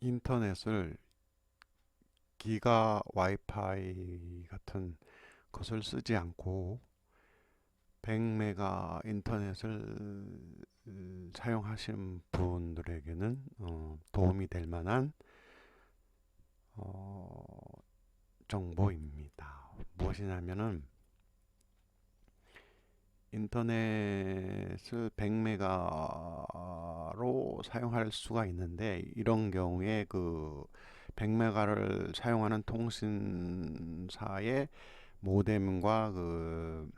인터넷을 기가 와이파이 같은 것을 쓰지 않고 100메가 인터넷을 사용하시는 분들에게는 어, 도움이 될 만한 어, 정보입니다. 무엇이냐면은 인터넷을 100메가로 사용할 수가 있는데 이런 경우에 그 100메가를 사용하는 통신사의 모뎀과 그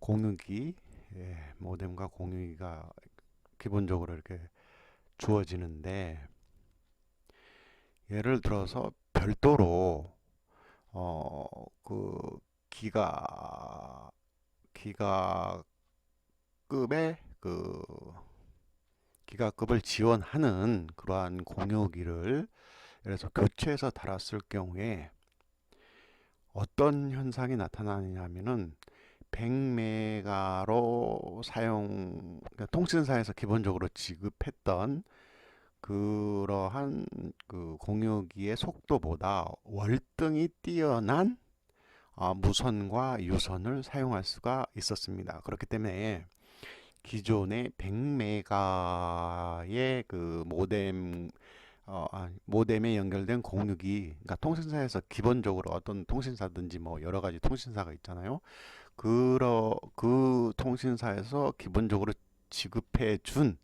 공유기 예, 모뎀과 공유기가 기본적으로 이렇게 주어지는데 예를 들어서 별도로 어 그 기가 기가급의 그 기가급을 지원하는 그러한 공유기를 그래서 교체해서 달았을 경우에 어떤 현상이 나타나냐면은 100메가로 사용 그러니까 통신사에서 기본적으로 지급했던 그러한 그 공유기의 속도보다 월등히 뛰어난 어, 무선과 유선을 사용할 수가 있었습니다. 그렇기 때문에 기존의 100메가의 그 모뎀 어, 아, 모뎀에 연결된 공유기, 그러니까 통신사에서 기본적으로 어떤 통신사든지 뭐 여러 가지 통신사가 있잖아요. 그러 그 통신사에서 기본적으로 지급해 준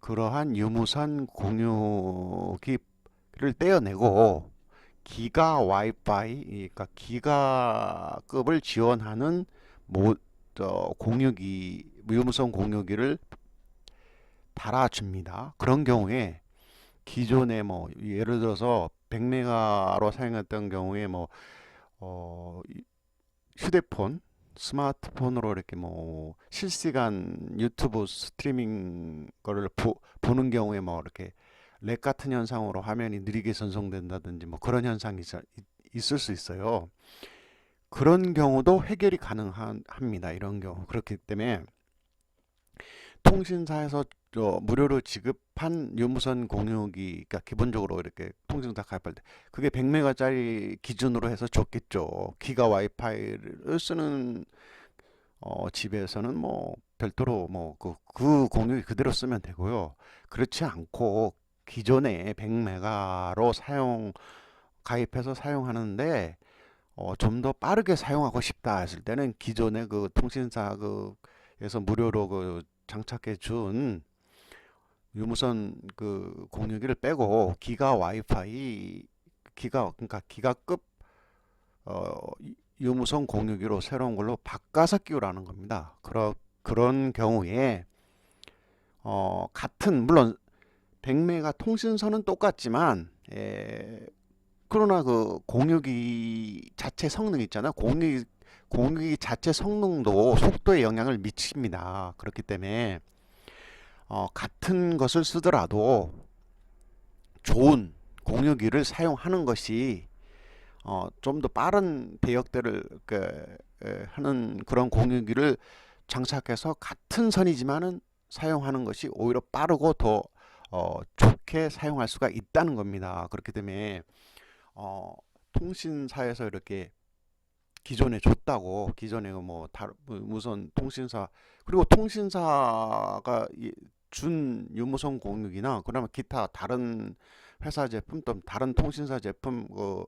그러한 유무선 공유기를 떼어내고 기가 와이파이 그러니까 기가급을 지원하는 모, 저, 공유기 유무선 공유기를 달아줍니다. 그런 경우에 기존에 뭐 예를 들어서 100메가로 사용했던 경우에 뭐 어, 휴대폰 스마트폰으로 이렇게 뭐 실시간 유튜브 스트리밍 거를 보, 보는 경우에 뭐 이렇게 렉 같은 현상으로 화면이 느리게 전송된다든지 뭐 그런 현상이 있, 을 수 있어요. 그런 경우도 해결이 가능합니다. 이런 경우 그렇기 때문에 통신사에서 무료로 지급한 유무선 공유기, 그러니까 기본적으로 이렇게 통신사 가입할 때 그게 100메가짜리 기준으로 해서 좋겠죠. 기가 와이파이를 쓰는 어, 집에서는 뭐 별도로 뭐그 그 공유기 그대로 쓰면 되고요. 그렇지 않고 기존에 100메가로 사용 가입해서 사용하는데 어, 좀 더 빠르게 사용하고 싶다 했을 때는 기존의 그 통신사 그에서 무료로 그 장착해 준 유무선 그 공유기를 빼고 기가 와이파이 기가 그러니까 기가급 어, 유무선 공유기로 새로운 걸로 바꿔서 끼우라는 겁니다. 그러, 그런 경우에 어, 같은 물론 100메가 통신선은 똑같지만 에, 그러나 그 공유기 자체 성능 있잖아. 공유기 공유기 자체 성능도 속도에 영향을 미칩니다. 그렇기 때문에 어, 같은 것을 쓰더라도 좋은 공유기를 사용하는 것이 어, 좀 더 빠른 배역들을 그, 에, 하는 그런 공유기를 장착해서 같은 선이지만은 사용하는 것이 오히려 빠르고 더 어, 좋게 사용할 수가 있다는 겁니다. 그렇기 때문에 어, 통신사에서 이렇게 기존에 줬다고 기존에 뭐 다른 무선 통신사 그리고 통신사가 준 유무선 공유기나 그러면 기타 다른 회사 제품 또 다른 통신사 제품 그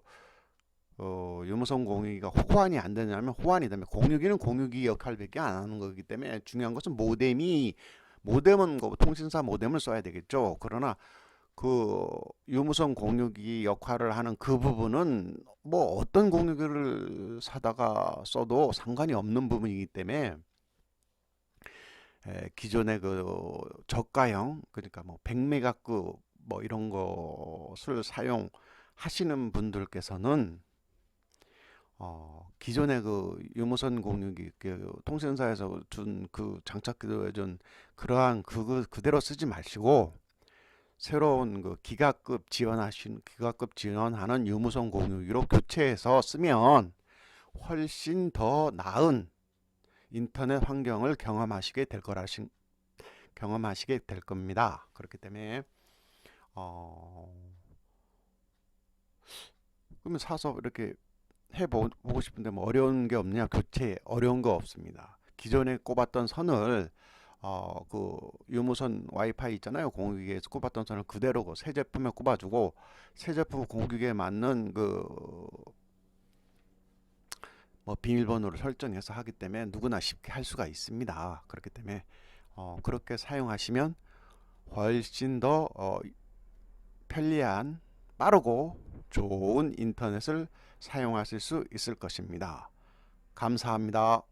어, 유무선 공유기가 호환이 안 되냐면 호환이 되면 공유기는 공유기 역할밖에 안 하는 거기 때문에 중요한 것은 모뎀이 모뎀은 그 통신사 모뎀을 써야 되겠죠. 그러나 그 유무선 공유기 역할을 하는 그 부분은 뭐 어떤 공유기를 사다가 써도 상관이 없는 부분이기 때문에 에, 기존의 그 저가형 그러니까 뭐 100메가급 뭐 이런 것을 사용하시는 분들께서는 어, 기존의 그 유무선 공유기 그 통신사에서 준 그 장착기도에 준 그러한 그 그대로 쓰지 마시고 새로운 그 기가급 지원하신 기가급 지원하는 유무선 공유기로 교체해서 쓰면 훨씬 더 나은 인터넷 환경을 경험하시게 될 거라신 경험하시게 될 겁니다. 그렇기 때문에 어, 그러면 사서 이렇게 해보고 싶은데 뭐 어려운 게 없냐? 교체 어려운 거 없습니다. 기존에 꼽았던 선을 어, 그 유무선 와이파이 있잖아요. 공유기에서 꼽았던 선을 그대로 그 새 제품에 꼽아주고 새 제품 공유기에 맞는 그 뭐 비밀번호를 설정해서 하기 때문에 누구나 쉽게 할 수가 있습니다. 그렇기 때문에 어, 그렇게 사용하시면 훨씬 더 어, 편리한 빠르고 좋은 인터넷을 사용하실 수 있을 것입니다. 감사합니다.